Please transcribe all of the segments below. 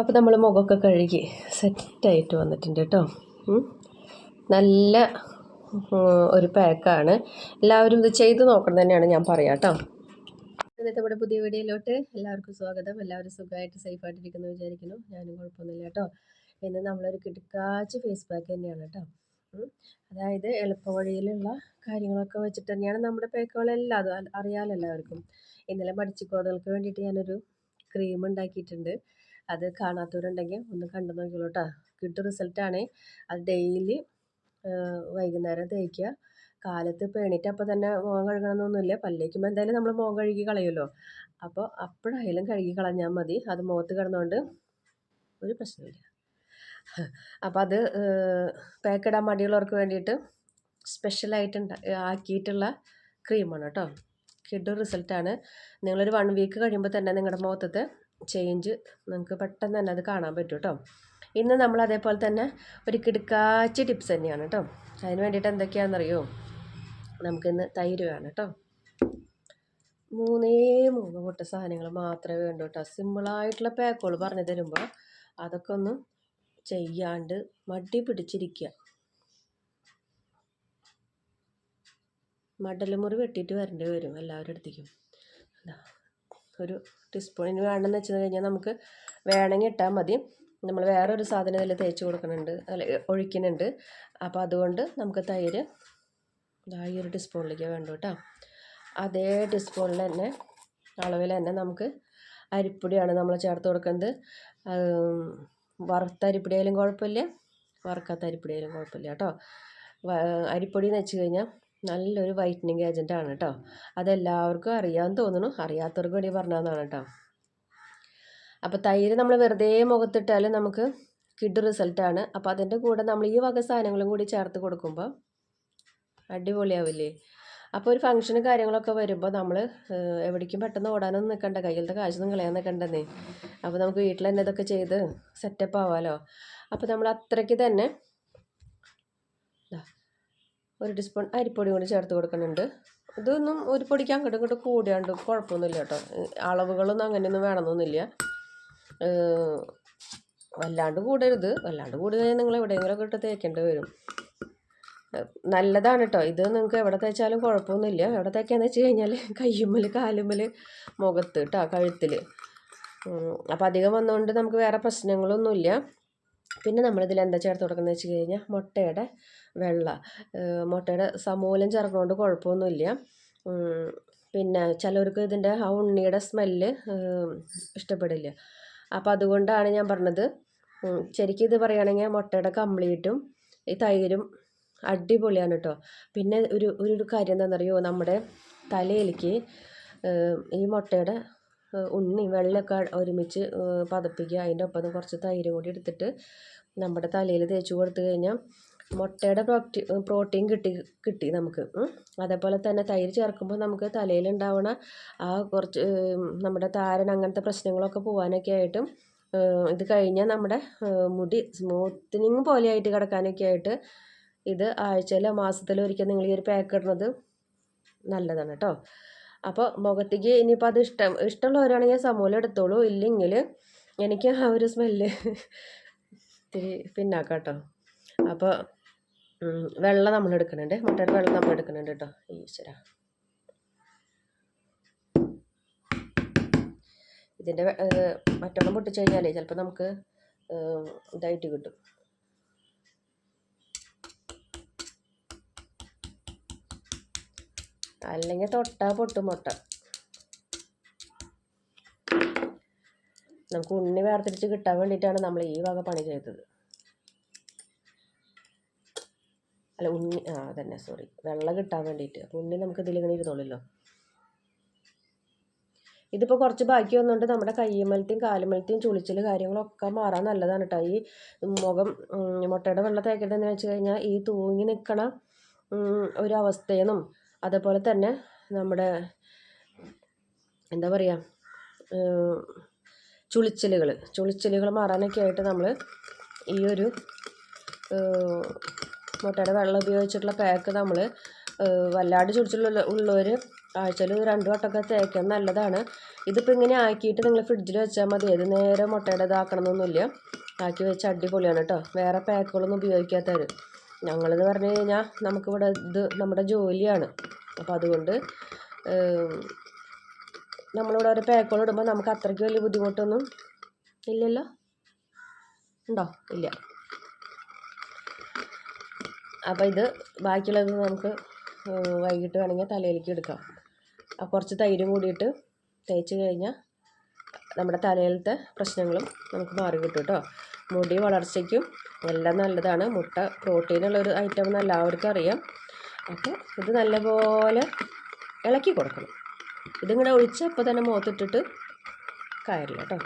അപ്പോൾ നമ്മൾ മുഖമൊക്കെ കഴുകി സെറ്റായിട്ട് വന്നിട്ടുണ്ട് കേട്ടോ. നല്ല ഒരു പാക്കാണ്. എല്ലാവരും ഇത് ചെയ്ത് നോക്കണം തന്നെയാണ് ഞാൻ പറയാം കേട്ടോ. ഇന്നത്തെ നമ്മുടെ പുതിയ വീഡിയോയിലോട്ട് എല്ലാവർക്കും സ്വാഗതം. എല്ലാവരും സുഖമായിട്ട് സേഫായിട്ടിരിക്കുന്നു വിചാരിക്കുന്നു. ഞാനും കുഴപ്പമൊന്നുമില്ല കേട്ടോ. ഇന്ന് നമ്മളൊരു കിടക്കാച്ച് ഫേസ് പാക്ക് തന്നെയാണ് കേട്ടോ. അതായത് എളുപ്പവഴിയിലുള്ള കാര്യങ്ങളൊക്കെ വെച്ചിട്ട് തന്നെയാണ് നമ്മുടെ പാക്കുകളെല്ലാം. അത് അറിയാമല്ലോ എല്ലാവർക്കും. ഇന്നലെ മടിച്ചിക്കോതുകൾക്ക് വേണ്ടിയിട്ട് ഞാനൊരു ക്രീം ഉണ്ടാക്കിയിട്ടുണ്ട്. അത് കാണാത്തവരുണ്ടെങ്കിൽ ഒന്ന് കണ്ടു നോക്കിയോളൂ കേട്ടോ കിട്ടും റിസൾട്ടാണ് അത് ഡെയിലി വൈകുന്നേരം തേക്കുക. കാലത്ത് പേണിയിട്ട് അപ്പോൾ തന്നെ മുഖം കഴുകണമെന്നൊന്നുമില്ല പല്ലേക്കുമ്പോൾ എന്തായാലും നമ്മൾ മുഖം കഴുകി കളയുമല്ലോ. അപ്പോൾ അപ്പോഴായാലും കഴുകി കളഞ്ഞാൽ മതി. അത് മുഖത്ത് കിടന്നുകൊണ്ട് ഒരു പ്രശ്നമില്ല അപ്പോൾ അത് പാക്കിടാൻ മടിയുള്ളവർക്ക് വേണ്ടിയിട്ട് സ്പെഷ്യലായിട്ട് ആക്കിയിട്ടുള്ള ക്രീമാണ് കേട്ടോ. കിഡ് റിസൾട്ടാണ് നിങ്ങളൊരു വൺ വീക്ക് കഴിയുമ്പോൾ തന്നെ നിങ്ങളുടെ മുഖത്തത്തെ ചേഞ്ച് നിങ്ങൾക്ക് പെട്ടെന്ന് തന്നെ അത് കാണാൻ പറ്റും കേട്ടോ ഇന്ന് നമ്മൾ അതേപോലെ തന്നെ ഒരു കിടുക്കാച്ചി ടിപ്സ് തന്നെയാണ് കേട്ടോ അതിന് വേണ്ടിയിട്ട് എന്തൊക്കെയാണെന്നറിയോ? നമുക്കിന്ന് തൈര് വേണം കേട്ടോ മൂന്നേ മൂന്ന് കൂട്ട സാധനങ്ങൾ മാത്രമേ വേണ്ടൂ കേട്ടോ സിമ്പിളായിട്ടുള്ള പാക്കുകൾ പറഞ്ഞു തരുമ്പോൾ അതൊക്കെ ഒന്ന് ചെയ്യാണ്ട് മടി പിടിച്ചിരിക്കുക. മടലുമുറി വെട്ടിയിട്ട് വരേണ്ടി വരും എല്ലാവരുടെ അടുത്തേക്കും ദാ, ഒരു ടീസ്പൂൺ ഇനി വേണമെന്ന് വെച്ച് കഴിഞ്ഞാൽ നമുക്ക് വേണമെങ്കിൽ ഇട്ടാൽ മതി. നമ്മൾ വേറൊരു സാധനം ഇതിൽ തേച്ച് കൊടുക്കുന്നുണ്ട്. അല്ല ഒഴിക്കുന്നുണ്ട്. അപ്പോൾ അതുകൊണ്ട് നമുക്ക് തൈര് ഈ ഒരു ടീസ്പൂണിലേക്ക് വേണ്ടു കേട്ടോ. അതേ ടീസ്പൂണിൽ തന്നെ അളവിൽ തന്നെ നമുക്ക് അരിപ്പൊടിയാണ് നമ്മൾ ചേർത്ത് കൊടുക്കുന്നത്. വറുത്ത അരിപ്പൊടി ആയാലും കുഴപ്പമില്ല വറുക്കാത്ത അരിപ്പൊടി ആയാലും കുഴപ്പമില്ല കേട്ടോ. അരിപ്പൊടി എന്ന് വെച്ച് കഴിഞ്ഞാൽ നല്ലൊരു വൈറ്റനിങ് ഏജന്റ് ആണ് കേട്ടോ അതെല്ലാവർക്കും അറിയാമെന്ന് തോന്നുന്നു. അറിയാത്തവർക്ക് വേണ്ടി പറഞ്ഞതാണ് കേട്ടോ അപ്പോൾ തൈര് നമ്മൾ വെറുതെ മുഖത്തിട്ടാൽ നമുക്ക് കിഡ് റിസൾട്ടാണ് അപ്പോൾ അതിന്റെ കൂടെ നമ്മൾ ഈ വക സാധനങ്ങളും കൂടി ചേർത്ത് കൊടുക്കുമ്പോൾ അടിപൊളിയാവില്ലേ? അപ്പോൾ ഒരു ഫംഗ്ഷന് കാര്യങ്ങളൊക്കെ വരുമ്പോൾ നമ്മൾ എവിടേക്കും പെട്ടെന്ന് ഓടാനൊന്നും നിൽക്കണ്ട കയ്യിലത്തെ കാശൊന്നും കളയാൻ നിൽക്കണ്ടെന്നേ അപ്പോൾ നമുക്ക് വീട്ടിൽ തന്നെ ഇതൊക്കെ ചെയ്ത് സെറ്റപ്പ് ആവാമല്ലോ അപ്പോൾ നമ്മൾ അത്രയ്ക്ക് തന്നെ ഒരു ടീസ്പൂൺ അരിപ്പൊടി കൂടി ചേർത്ത് കൊടുക്കുന്നുണ്ട്. ഇതൊന്നും ഒരു പൊടിക്ക് അങ്ങോട്ടും ഇങ്ങോട്ടും കൂടിയാണ്ട് കുഴപ്പമൊന്നുമില്ല കേട്ടോ. അളവുകളൊന്നും അങ്ങനെയൊന്നും വേണമെന്നൊന്നുമില്ല. വല്ലാണ്ട് കൂടരുത്. വല്ലാണ്ട് കൂടി നിങ്ങൾ എവിടെയെങ്കിലുമൊക്കെ ഇട്ട് തേക്കേണ്ടി വരും. നല്ലതാണ് കേട്ടോ. ഇത് നിങ്ങൾക്ക് എവിടെ തേച്ചാലും കുഴപ്പമൊന്നുമില്ല. എവിടെ തേക്കാന്ന് വെച്ച് കഴിഞ്ഞാൽ കയ്യുമ്മൽ കാലുമ്മൽ മുഖത്ത് കേട്ടോ കഴുത്തിൽ അപ്പോൾ അധികം വന്നുകൊണ്ട് നമുക്ക് വേറെ പ്രശ്നങ്ങളൊന്നുമില്ല. പിന്നെ നമ്മളിതിൽ എന്താ ചേർത്ത് കൊടുക്കുന്നത് വെച്ച് കഴിഞ്ഞാൽ മുട്ടയുടെ വെള്ള. മുട്ടയുടെ സമൂലം ചേർക്കുന്നതുകൊണ്ട് കുഴപ്പമൊന്നുമില്ല പിന്നെ ചിലവർക്ക് ഇതിന്റെ ആ ഉണ്ണിയുടെ സ്മെല്ല് ഇഷ്ടപ്പെടില്ല. അപ്പോൾ അതുകൊണ്ടാണ് ഞാൻ പറഞ്ഞത് ശരിക്കും ഇത് പറയുകയാണെങ്കിൽ മുട്ടയുടെ കംപ്ലീറ്റും ഈ തൈരും അടിപൊളിയാണ് കേട്ടോ പിന്നെ ഒരു ഒരു കാര്യം എന്താണെന്നറിയോ നമ്മുടെ തലയിലേക്ക് ഈ മുട്ടയുടെ ഉണ്ണി വെള്ളമൊക്കെ ഒരുമിച്ച് പതപ്പിക്കുക. അതിന്റെ ഒപ്പം കുറച്ച് തൈര് കൂടി എടുത്തിട്ട് നമ്മുടെ തലയിൽ തേച്ച് കൊടുത്തു കഴിഞ്ഞാൽ മുട്ടയുടെ പ്രോട്ടി പ്രോട്ടീൻ കിട്ടി കിട്ടി നമുക്ക്. അതേപോലെ തന്നെ തൈര് ചേർക്കുമ്പോൾ നമുക്ക് തലയിലുണ്ടാവണ ആ കുറച്ച് നമ്മുടെ താരൻ അങ്ങനത്തെ പ്രശ്നങ്ങളൊക്കെ പോകാനൊക്കെ ആയിട്ടും ഇത് കഴിഞ്ഞാൽ നമ്മുടെ മുടി സ്മൂത്തനിങ് പോലെ ആയിട്ട് കിടക്കാനൊക്കെ ആയിട്ട് ഇത് ആഴ്ചയിലോ മാസത്തിലോ ഒരിക്കൽ നിങ്ങൾ ഈ ഒരു പാക്ക് ഇടുന്നത് നല്ലതാണ് കേട്ടോ. അപ്പോൾ മുഖത്തേക്ക് ഇനിയിപ്പോൾ അത് ഇഷ്ടം ഇഷ്ടമുള്ളവരാണെങ്കിൽ സമൂലം എടുത്തോളൂ. ഇല്ലെങ്കിൽ എനിക്ക് ആ ഒരു സ്മെല്ല് ഇത്തിരി പിന്നാക്കാം കേട്ടോ. അപ്പോൾ വെള്ളം നമ്മൾ എടുക്കുന്നുണ്ട്. മുട്ടയുടെ വെള്ളം നമ്മൾ എടുക്കുന്നുണ്ട് കേട്ടോ. ഈശ്വര. ഇതിന്റെ മറ്റൊന്നും പൊട്ടിച്ച് കഴിഞ്ഞാലേ ചിലപ്പോൾ നമുക്ക് ഇതായിട്ട് കിട്ടും. അല്ലെങ്കിൽ തൊട്ടാ പൊട്ടും മുട്ട. നമുക്ക് ഉണ്ണി വേർതിരിച്ച് കിട്ടാൻ വേണ്ടിയിട്ടാണ് നമ്മൾ ഈ വക പണി ചെയ്തത്. അല്ല ഉണ്ണി ആ അതന്നെ സോറി വെള്ളം കിട്ടാൻ വേണ്ടിയിട്ട്. അപ്പോൾ ഉണ്ണി നമുക്ക് ഇതിലിങ്ങനെ ഇരുന്നോളൂല്ലോ. ഇതിപ്പോൾ കുറച്ച് ബാക്കി വന്നുകൊണ്ട് നമ്മുടെ കയ്യുമലത്തെയും കാലുമലത്തെയും ചുളിച്ചിൽ കാര്യങ്ങളൊക്കെ മാറാൻ നല്ലതാണ് കേട്ടോ ഈ മുഖം മുട്ടയുടെ വെള്ളം തേക്കരുതെന്ന് വെച്ച് കഴിഞ്ഞാൽ ഈ തൂങ്ങി നിൽക്കണ ഒരവസ്ഥയെന്നും അതേപോലെ തന്നെ നമ്മുടെ എന്താ പറയുക ചുളിച്ചിലുകൾ ചുളിച്ചിലുകൾ മാറാനൊക്കെ ആയിട്ട് നമ്മൾ ഈ ഒരു മുട്ടയുടെ വെള്ളം ഉപയോഗിച്ചിട്ടുള്ള പാക്ക് നമ്മൾ വല്ലാണ്ട് ചുളിച്ചിലുള്ള ഉള്ളവർ ആഴ്ചയിൽ രണ്ട് വട്ടമൊക്കെ തേക്കാൻ നല്ലതാണ്. ഇതിപ്പോൾ ഇങ്ങനെ ആക്കിയിട്ട് നിങ്ങൾ ഫ്രിഡ്ജിൽ വെച്ചാൽ മതി. ഏത് നേരെ മുട്ടയുടെ ഇതാക്കണമെന്നൊന്നുമില്ല ആക്കി വെച്ച് അടിപൊളിയാണ് കേട്ടോ. വേറെ പാക്കുകളൊന്നും ഉപയോഗിക്കാത്തവർ ഞങ്ങളെന്ന് പറഞ്ഞു കഴിഞ്ഞാൽ നമുക്കിവിടെ ഇത് നമ്മുടെ ജോലിയാണ്. അപ്പോൾ അതുകൊണ്ട് നമ്മളിവിടെ ഒരു പേക്കോൾ ഇടുമ്പോൾ നമുക്ക് അത്രയ്ക്ക് വലിയ ബുദ്ധിമുട്ടൊന്നും ഇല്ലല്ലോ? ഉണ്ടോ? ഇല്ല. അപ്പോൾ ഇത് ബാക്കിയുള്ളത് നമുക്ക് വൈകിട്ട് വേണമെങ്കിൽ തലയിലേക്ക് എടുക്കാം. കുറച്ച് തൈരും കൂടിയിട്ട് തേച്ച് കഴിഞ്ഞാൽ നമ്മുടെ തലയിലത്തെ പ്രശ്നങ്ങളും നമുക്ക് മാറി കിട്ടും കേട്ടോ. മുടി വളർച്ചയ്ക്കും എല്ലാം നല്ലതാണ്. മുട്ട പ്രോട്ടീനുള്ള ഒരു ഐറ്റം എന്ന് എല്ലാവർക്കും അറിയാം. അപ്പോൾ ഇത് നല്ലപോലെ ഇളക്കി കൊടുക്കണം. ഇതിങ്ങനെ ഒഴിച്ച് അപ്പോൾ തന്നെ മുഖത്തിട്ടിട്ട് കാര്യമില്ല കേട്ടോ.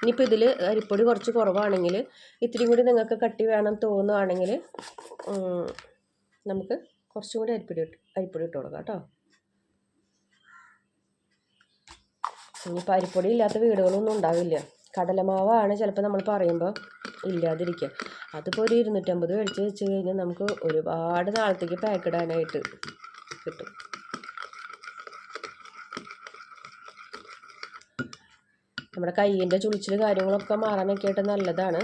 ഇനിയിപ്പോൾ ഇതിൽ അരിപ്പൊടി കുറച്ച് കുറവാണെങ്കിൽ ഇത്തിരി കൂടി നിങ്ങൾക്ക് കട്ടി വേണം തോന്നുകയാണെങ്കിൽ നമുക്ക് കുറച്ചും കൂടി അരിപ്പൊടി അരിപ്പൊടി ഇട്ട് കൊടുക്കാം കേട്ടോ. ഇനിയിപ്പോൾ അരിപ്പൊടി ഇല്ലാത്ത വീടുകളൊന്നും ഉണ്ടാവില്ല. കടലമാവാണ് ചിലപ്പോൾ നമ്മൾ പറയുമ്പോൾ ഇല്ലാതിരിക്കുക അതിപ്പോൾ ഒരു ഇരുന്നൂറ്റമ്പത് മേടിച്ച് വെച്ച് കഴിഞ്ഞാൽ നമുക്ക് ഒരുപാട് നാളത്തേക്ക് പാക്ക് ഇടാനായിട്ട് കിട്ടും. നമ്മുടെ കയ്യിന്റെ ചുളിച്ചിൽ കാര്യങ്ങളൊക്കെ മാറാനൊക്കെ ആയിട്ട് നല്ലതാണ്.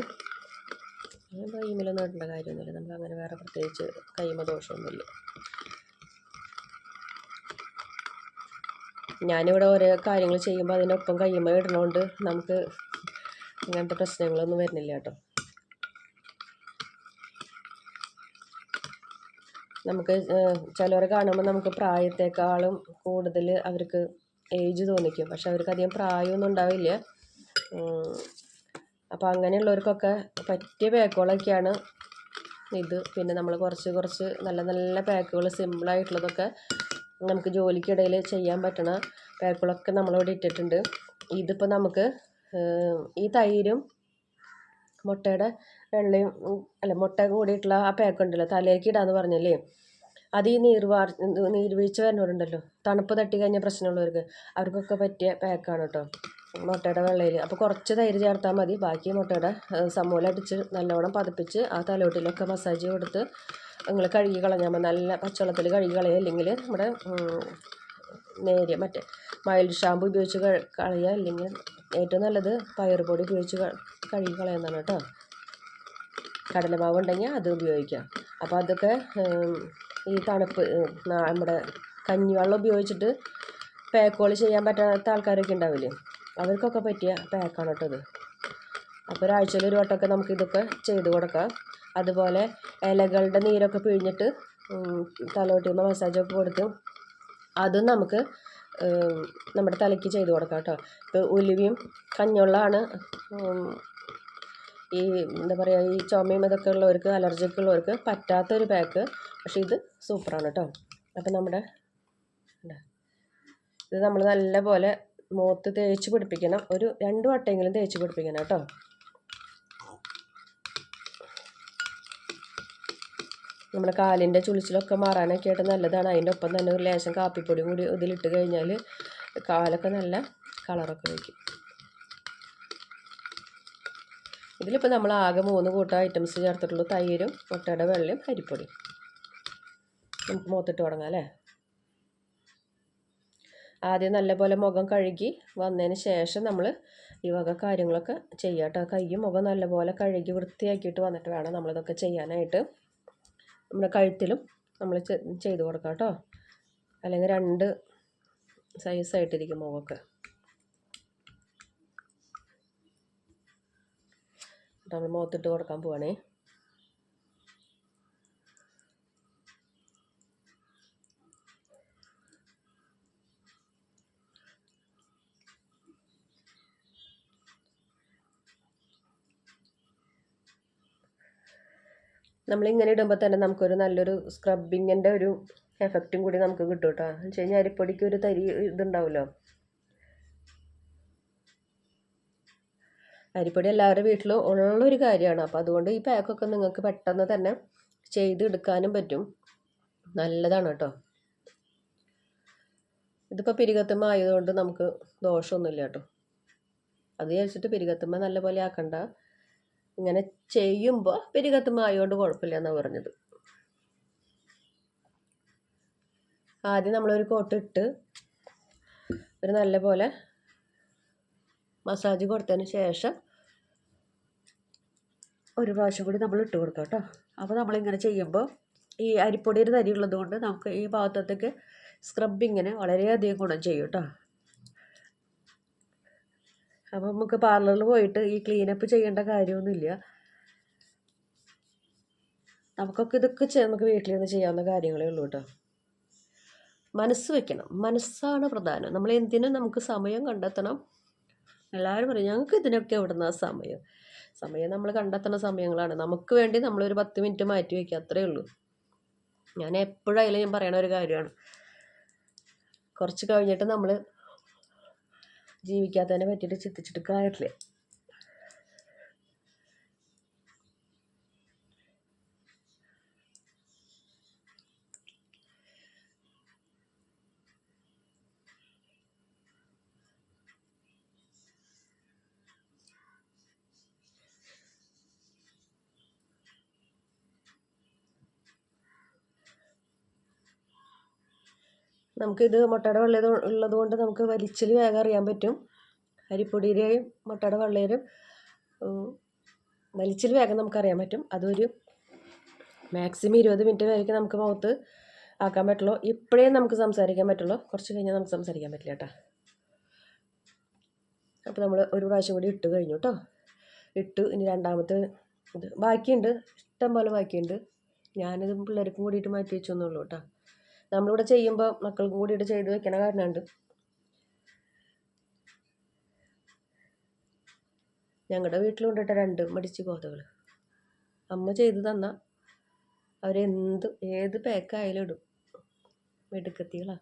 കൈമിലൊന്നും ഇടേണ്ട കാര്യമൊന്നുമില്ല. നമ്മൾ അങ്ങനെ വേറെ പ്രത്യേകിച്ച് കൈമ ദോഷമൊന്നുമില്ല. ഞാനിവിടെ ഓരോ കാര്യങ്ങൾ ചെയ്യുമ്പോൾ അതിനൊപ്പം കയ്യുമ്മ ഇടണോണ്ട് നമുക്ക് അങ്ങനത്തെ പ്രശ്നങ്ങളൊന്നും വരുന്നില്ല കേട്ടോ. നമുക്ക് ചിലവരെ കാണുമ്പോൾ നമുക്ക് പ്രായത്തെക്കാളും കൂടുതൽ അവർക്ക് ഏജ് തോന്നിക്കും. പക്ഷെ അവർക്ക് അധികം പ്രായമൊന്നും ഉണ്ടാവില്ല. അപ്പോൾ അങ്ങനെയുള്ളവർക്കൊക്കെ പറ്റിയ പാക്കുകളൊക്കെയാണ് ഇത്. പിന്നെ നമ്മൾ കുറച്ച് കുറച്ച് നല്ല നല്ല പാക്കുകൾ സിമ്പിളായിട്ടുള്ളതൊക്കെ നമുക്ക് ജോലിക്കിടയിൽ ചെയ്യാൻ പറ്റണ പാക്കുകളൊക്കെ നമ്മളിവിടെ ഇട്ടിട്ടുണ്ട്. ഇതിപ്പോൾ നമുക്ക് ഈ തൈരും മുട്ടയുടെ വെള്ളയും അല്ല മുട്ട കൂടിയിട്ടുള്ള ആ പാക്ക് ഉണ്ടല്ലോ തലയിലേക്ക് ഇടാന്ന് പറഞ്ഞല്ലേ? അത് ഈ നീർവാർ നീർവീഴ്ച വരുന്നവരുണ്ടല്ലോ തണുപ്പ് തട്ടി കഴിഞ്ഞ പ്രശ്നമുള്ളവർക്ക് അവർക്കൊക്കെ പറ്റിയ പാക്കാണ് കേട്ടോ മുട്ടയുടെ വെള്ളയിൽ. അപ്പോൾ കുറച്ച് തൈര് ചേർത്താൽ മതി ബാക്കി മുട്ടയുടെ ഏഹ്, സമൂലം അടിച്ച് നല്ലവണ്ണം പതപ്പിച്ച് ആ തലോട്ടിലൊക്കെ മസാജ് കൊടുത്ത് നിങ്ങൾ കഴുകി കളഞ്ഞാൽ മതി. നല്ല പച്ചവെള്ളത്തിൽ കഴുകി കളയുക അല്ലെങ്കിൽ നമ്മുടെ നേരിയ മറ്റേ മൈൽഡ് ഷാമ്പു ഉപയോഗിച്ച് കളയുക അല്ലെങ്കിൽ ഏറ്റവും നല്ലത് പയറുപൊടി ഉപയോഗിച്ച് കഴുകി കളയുന്നതാണ് കേട്ടോ. കടലമാവ് ഉണ്ടെങ്കിൽ അത് ഉപയോഗിക്കാം അപ്പോൾ അതൊക്കെ ഈ തണുപ്പ് നമ്മുടെ കഞ്ഞിവെള്ളം ഉപയോഗിച്ചിട്ട് പാക്കുകൾ ചെയ്യാൻ പറ്റാത്ത ആൾക്കാരൊക്കെ ഉണ്ടാവില്ലേ? അവർക്കൊക്കെ പറ്റിയ പാക്കാണ് കേട്ടോ ഇത്. അപ്പോൾ ഒരാഴ്ചയിൽ ഒരു വട്ടമൊക്കെ നമുക്ക് ഇതൊക്കെ ചെയ്ത് കൊടുക്കാം. അതുപോലെ ഇലകളുടെ നീരൊക്കെ പിഴിഞ്ഞിട്ട് തലോട്ടിയുമ്പോൾ മസാജൊക്കെ കൊടുത്ത് അതും നമുക്ക് നമ്മുടെ തലയ്ക്ക് ചെയ്ത് കൊടുക്കാം കേട്ടോ. ഇപ്പോൾ ഉലുവയും കഞ്ഞുള്ളതാണ് ഈ എന്താ പറയുക ഈ ചുമയും ഇതൊക്കെ ഉള്ളവർക്ക് അലർജിക്ക് ഉള്ളവർക്ക് പറ്റാത്തൊരു പാക്ക്. പക്ഷേ ഇത് സൂപ്പറാണ് കേട്ടോ. അപ്പം നമ്മുടെ. ഇത് നമ്മൾ നല്ലപോലെ മുഖത്ത് തേച്ച് പിടിപ്പിക്കണം. ഒരു രണ്ട് വട്ടമെങ്കിലും തേച്ച് പിടിപ്പിക്കണം കേട്ടോ. നമ്മുടെ കാലിന്റെ ചുളിച്ചിലൊക്കെ മാറാനൊക്കെ ആയിട്ട് നല്ലതാണ്. അതിന്റെ ഒപ്പം തന്നെ ഒരു ലേശം കാപ്പിപ്പൊടി കൂടി ഇതിലിട്ട് കഴിഞ്ഞാൽ കാലൊക്കെ നല്ല കളറൊക്കെ വയ്ക്കും. ഇതിലിപ്പോൾ നമ്മൾ ആകെ മൂന്ന് കൂട്ടം ഐറ്റംസ് ചേർത്തിട്ടുള്ളൂ. തൈരും മുട്ടയുടെ വെള്ളയും അരിപ്പൊടിയും. നമുക്ക് മുഖത്തിട്ട് തുടങ്ങാം അല്ലേ? ആദ്യം നല്ലപോലെ മുഖം കഴുകി വന്നതിന് ശേഷം നമ്മൾ ഈ വക കാര്യങ്ങളൊക്കെ ചെയ്യാം കേട്ടോ കൈയും മുഖം നല്ലപോലെ കഴുകി വൃത്തിയാക്കിയിട്ട് വന്നിട്ട് വേണം നമ്മളിതൊക്കെ ചെയ്യാനായിട്ട്. നമ്മുടെ കഴുത്തിലും നമ്മൾ ചെയ്ത് കൊടുക്കാം കേട്ടോ. അല്ലെങ്കിൽ രണ്ട് സൈസായിട്ടിരിക്കും മുഖമൊക്കെ. നമ്മൾ മുഖത്തിട്ട് കൊടുക്കാൻ പോവാണേ. നമ്മളിങ്ങനെ ഇടുമ്പോൾ തന്നെ നമുക്കൊരു നല്ലൊരു സ്ക്രബിങ്ങിന്റെ ഒരു എഫക്റ്റും കൂടി നമുക്ക് കിട്ടും കേട്ടോ എന്ന് വെച്ച് കഴിഞ്ഞാൽ അരിപ്പൊടിക്ക് ഒരു തരി ഇതുണ്ടാവുമല്ലോ അരിപ്പൊടി എല്ലാവരുടെ വീട്ടിലും ഉള്ളൊരു കാര്യമാണ്. അപ്പോൾ അതുകൊണ്ട് ഈ പാക്കൊക്കെ നിങ്ങൾക്ക് പെട്ടെന്ന് തന്നെ ചെയ്തെടുക്കാനും പറ്റും. നല്ലതാണ് കേട്ടോ. ഇതിപ്പോൾ പിരികത്തുമ്മ ആയതുകൊണ്ട് നമുക്ക് ദോഷമൊന്നുമില്ല കേട്ടോ. അത് വിചാരിച്ചിട്ട് പിരികത്തുമ്മ നല്ലപോലെ ആക്കണ്ട. ഇങ്ങനെ ചെയ്യുമ്പോൾ പെരുകത്തുമ്പോൾ ആയതുകൊണ്ട് കുഴപ്പമില്ല എന്നാണ് പറഞ്ഞത്. ആദ്യം നമ്മളൊരു കോട്ടിട്ട് ഒരു നല്ല പോലെ മസാജ് കൊടുത്തതിന് ശേഷം ഒരു പ്രാവശ്യം കൂടി നമ്മൾ ഇട്ട് കൊടുക്കാം കേട്ടോ. അപ്പോൾ നമ്മളിങ്ങനെ ചെയ്യുമ്പോൾ ഈ അരിപ്പൊടിയുടെ തരി ഉള്ളത് കൊണ്ട് നമുക്ക് ഈ ഭാഗത്തേക്ക് സ്ക്രബിങ്ങിന് വളരെയധികം ഗുണം ചെയ്യും കേട്ടോ. അപ്പോൾ നമുക്ക് പാർലറിൽ പോയിട്ട് ഈ ക്ലീനപ്പ് ചെയ്യേണ്ട കാര്യമൊന്നുമില്ല. നമുക്കൊക്കെ ഇതൊക്കെ നമുക്ക് വീട്ടിൽ നിന്ന് ചെയ്യാവുന്ന കാര്യങ്ങളേ ഉള്ളൂ കേട്ടോ മനസ്സ് വെക്കണം. മനസ്സാണ് പ്രധാനം. നമ്മൾ എന്തിനും നമുക്ക് സമയം കണ്ടെത്തണം? എല്ലാവരും പറയും ഞങ്ങൾക്ക് ഇതിനൊക്കെ എവിടുന്ന സമയം? സമയം നമ്മൾ കണ്ടെത്തുന്ന സമയങ്ങളാണ്. നമുക്ക് വേണ്ടി നമ്മളൊരു പത്ത് മിനിറ്റ് മാറ്റി വയ്ക്കുക അത്രേ ഉള്ളൂ. ഞാൻ എപ്പോഴായാലും ഞാൻ പറയണ ഒരു കാര്യമാണ്. കുറച്ച് കഴിഞ്ഞിട്ട് നമ്മൾ ജീവിക്കാത്തതിനെ പറ്റിയിട്ട് ചിന്തിച്ചിട്ട് കാര്യമില്ല. നമുക്കിത് മുട്ടയുടെ വെള്ള ഉള്ളത് കൊണ്ട് നമുക്ക് വലിച്ചിൽ വേഗം അറിയാൻ പറ്റും. അരിപ്പൊടിയുടെയും മുട്ടയുടെ വെള്ളയിലും വലിച്ചിൽ വേഗം നമുക്കറിയാൻ പറ്റും. അതൊരു മാക്സിമം ഇരുപത് മിനിറ്റ് വരെയൊക്കെ നമുക്ക് മുഖത്ത് ആക്കാൻ പറ്റുള്ളൂ. ഇപ്പോഴേ നമുക്ക് സംസാരിക്കാൻ പറ്റുള്ളൂ. കുറച്ച് കഴിഞ്ഞാൽ നമുക്ക് സംസാരിക്കാൻ പറ്റില്ല കേട്ടോ. അപ്പോൾ നമ്മൾ ഒരു പ്രാവശ്യം കൂടി ഇട്ട് കഴിഞ്ഞു കേട്ടോ. ഇട്ടു ഇനി രണ്ടാമത്തെ ഇത് ബാക്കിയുണ്ട്. ഇഷ്ടം പോലെ ബാക്കിയുണ്ട്. ഞാനിത് പിള്ളേർക്കും കൂടിയിട്ട് മാറ്റി വെച്ചു എന്നുള്ളൂ കേട്ടോ. നമ്മളിവിടെ ചെയ്യുമ്പോൾ മക്കൾ കൂടിയിട്ട് ചെയ്ത് വെക്കണ കാരണമുണ്ട്. ഞങ്ങളുടെ വീട്ടിലുണ്ട് കേട്ടോ രണ്ട് മടിച്ച് കോതകൾ അമ്മ ചെയ്ത് തന്ന അവരെന്ത് ഏത് പാക്കായാലും ഇടും. മെടുക്കത്തികളാ.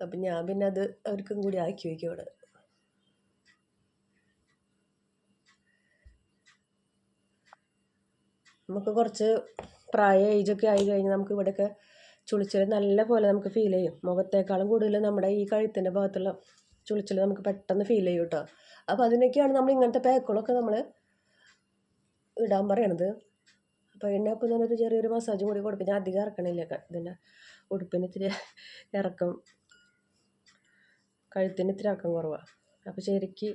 അപ്പം ഞാൻ പിന്നെ അത് അവർക്കും കൂടി ആക്കി വയ്ക്കും അവിടെ. നമുക്ക് കുറച്ച് പ്രായ ഏജൊക്കെ ആയി കഴിഞ്ഞാൽ നമുക്ക് ഇവിടെയൊക്കെ ചുളിച്ചൽ നല്ല പോലെ നമുക്ക് ഫീൽ ചെയ്യും. മുഖത്തേക്കാളും കൂടുതൽ നമ്മുടെ ഈ കഴുത്തിന്റെ ഭാഗത്തുള്ള ചുളിച്ചൽ നമുക്ക് പെട്ടെന്ന് ഫീൽ ചെയ്യും കേട്ടോ അപ്പോൾ അതിനൊക്കെയാണ് നമ്മൾ ഇങ്ങനത്തെ പാക്കുകളൊക്കെ നമ്മൾ ഇടാൻ പറയണത്. അപ്പോൾ എന്നെ അപ്പോൾ ഞാനൊരു ചെറിയൊരു മസാജ് കൂടി കൊടുക്കും. ഞാൻ അധികം ഇറക്കണില്ല ഇതിന്റെ ഉടുപ്പിന് ഇത്തിരി ഇറക്കം കഴുത്തിന് ഇത്തിരി ഇറക്കം കുറവാണ് അപ്പോൾ ശരിക്ക്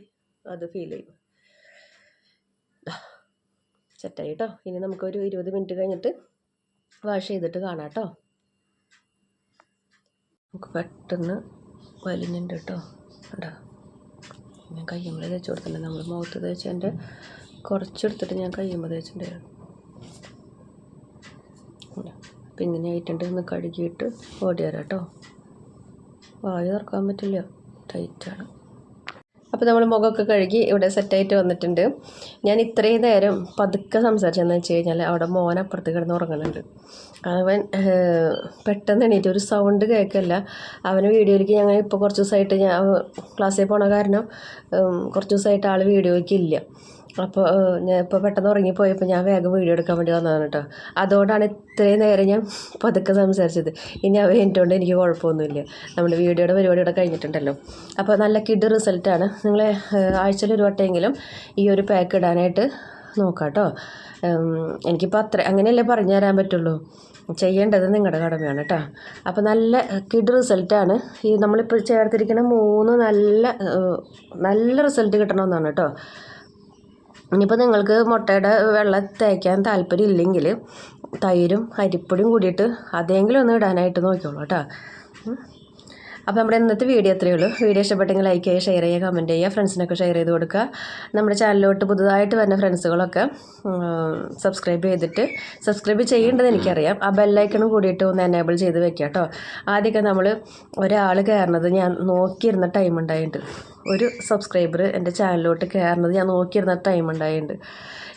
അത് ഫീൽ ചെയ്യും. സെറ്റായി കേട്ടോ ഇനി നമുക്കൊരു ഇരുപത് മിനിറ്റ് കഴിഞ്ഞിട്ട് വാഷ് ചെയ്തിട്ട് കാണാം കേട്ടോ നമുക്ക് പെട്ടെന്ന് വലിഞ്ഞുണ്ട് കേട്ടോ കണ്ടോ? ഞാൻ കയ്യുമ്പോൾ തേച്ച് കൊടുത്തില്ല. നമ്മൾ മുഖത്ത് തേച്ചതിന്റെ കുറച്ചെടുത്തിട്ട് ഞാൻ കയ്യുമ്പോൾ തേച്ചിട്ടുണ്ടായിരുന്നു അപ്പം ഇങ്ങനെ ആയിട്ടുണ്ട്. ഒന്ന് കഴുകിയിട്ട് ഓടി കേട്ടോ വായു തുറക്കാൻ പറ്റില്ല. ടൈറ്റാണ് അപ്പോൾ നമ്മൾ മുഖമൊക്കെ കഴുകി ഇവിടെ സെറ്റായിട്ട് വന്നിട്ടുണ്ട്. ഞാൻ ഇത്രയും നേരം പതുക്കെ സംസാരിച്ചതെന്ന് വെച്ച് കഴിഞ്ഞാൽ അവിടെ മോൻ അപ്പുറത്ത് കിടന്ന് ഉറങ്ങുന്നുണ്ട്. അവൻ പെട്ടെന്ന് എണീറ്റ് ഒരു സൗണ്ട് കേൾക്കല്ല. അവന് വീഡിയോയിലേക്ക് ഞങ്ങൾ ഇപ്പോൾ കുറച്ച് ദിവസമായിട്ട് ഞാൻ ക്ലാസ്സിൽ പോണ കാരണം കുറച്ച് ദിവസമായിട്ട് ആൾ വീഡിയോയ്ക്ക് ഇല്ല. അപ്പോൾ ഞാൻ ഇപ്പോൾ പെട്ടെന്ന് ഉറങ്ങിപ്പോയപ്പോൾ ഞാൻ വേഗം വീഡിയോ എടുക്കാൻ വേണ്ടി വന്നതാണ് കേട്ടോ. അതുകൊണ്ടാണ് ഇത്രയും നേരം ഞാൻ പതുക്കെ സംസാരിച്ചത്. ഇനി അവ എനിക്കൊണ്ട് എനിക്ക് കുഴപ്പമൊന്നുമില്ല. നമ്മുടെ വീഡിയോയുടെ പരിപാടിയുടെ കഴിഞ്ഞിട്ടുണ്ടല്ലോ. അപ്പോൾ നല്ല കിഡ് റിസൾട്ടാണ്. നിങ്ങൾ ആഴ്ചയിൽ ഒരു വട്ടമെങ്കിലും ഈ ഒരു പാക്ക് ഇടാനായിട്ട് നോക്കാം കേട്ടോ. എനിക്കിപ്പോൾ അത്ര അങ്ങനെയല്ലേ പറഞ്ഞു തരാൻ പറ്റുള്ളൂ. ചെയ്യേണ്ടത് നിങ്ങളുടെ കടമയാണ് കേട്ടോ. അപ്പോൾ നല്ല കിഡ് റിസൾട്ടാണ്. ഈ നമ്മളിപ്പോൾ ചേർത്തിരിക്കുന്ന മൂന്ന് നല്ല നല്ല റിസൾട്ട് കിട്ടണമെന്നാണ് കേട്ടോ. ഇനിയിപ്പോൾ നിങ്ങൾക്ക് മുട്ടയുടെ വെള്ളം തേക്കാൻ താല്പര്യം ഇല്ലെങ്കിൽ തൈരും അരിപ്പൊടിയും കൂടിയിട്ട് അതെങ്കിലും ഒന്ന് ഇടാനായിട്ട് നോക്കിക്കോളൂ കേട്ടോ. അപ്പോൾ നമ്മുടെ ഇന്നത്തെ വീഡിയോ അത്രയേ ഉള്ളൂ. വീഡിയോ ഇഷ്ടപ്പെട്ടെങ്കിൽ ലൈക്ക് ചെയ്യുക ഷെയർ ചെയ്യുക കമന്റ് ചെയ്യുക ഫ്രണ്ട്സിനൊക്കെ ഷെയർ ചെയ്ത് കൊടുക്കുക. നമ്മുടെ ചാനലിലോട്ട് പുതുതായിട്ട് വരുന്ന ഫ്രണ്ട്സുകളൊക്കെ സബ്സ്ക്രൈബ് ചെയ്തിട്ട് സബ്സ്ക്രൈബ് ചെയ്യേണ്ടത് എനിക്കറിയാം. ആ ബെല്ലൈക്കണും കൂടിയിട്ട് ഒന്ന് എനേബിൾ ചെയ്ത് വെക്കുക കേട്ടോ. ആദ്യമൊക്കെ നമ്മൾ ഒരാൾ കയറുന്നത് ഞാൻ നോക്കിയിരുന്ന ടൈം ഉണ്ടായിട്ടുണ്ട്. ഒരു സബ്സ്ക്രൈബർ എന്റെ ചാനലിലോട്ട് കയറുന്നത് ഞാൻ നോക്കിയിരുന്ന ടൈം ഉണ്ടായിട്ടുണ്ട്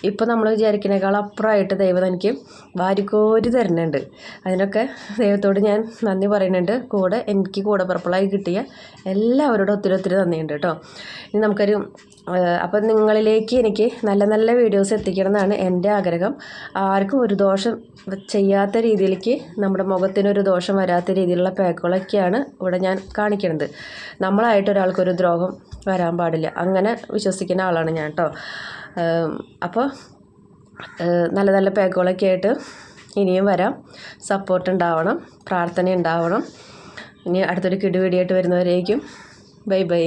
ഇപ്പോൾ നമ്മൾ വിചാരിക്കുന്നതിനേക്കാൾ അപ്പുറമായിട്ട് ദൈവം എനിക്ക് വാരിക്കോരി തരുന്നുണ്ട്. അതിനൊക്കെ ദൈവത്തോട് ഞാൻ നന്ദി പറയുന്നുണ്ട്. കൂടെ എനിക്ക് കൂടെ പിറപ്പളായി കിട്ടിയ എല്ലാവരോടും ഒത്തിരി ഒത്തിരി നന്ദിയുണ്ട് കേട്ടോ. ഇനി നമുക്കൊരു അപ്പം നിങ്ങളിലേക്ക് എനിക്ക് നല്ല നല്ല വീഡിയോസ് എത്തിക്കണം എന്നാണ് എന്റെ ആഗ്രഹം. ആർക്കും ഒരു ദോഷം ചെയ്യാത്ത രീതിയിലേക്ക് നമ്മുടെ മുഖത്തിനൊരു ദോഷം വരാത്ത രീതിയിലുള്ള പാക്കുകളൊക്കെയാണ് ഇവിടെ ഞാൻ കാണിക്കുന്നത് നമ്മളായിട്ട് ഒരാൾക്കൊരു ദ്രോഹം വരാൻ പാടില്ല. അങ്ങനെ വിശ്വസിക്കുന്ന ആളാണ് ഞാൻ കേട്ടോ. അപ്പോൾ നല്ല നല്ല പാക്കുകളൊക്കെ ആയിട്ട് ഇനിയും വരാം. സപ്പോർട്ട് ഉണ്ടാവണം പ്രാർത്ഥന ഉണ്ടാവണം. ഇനി അടുത്തൊരു കിടുപിടിയായിട്ട് വരുന്നവരേക്കും. Bye bye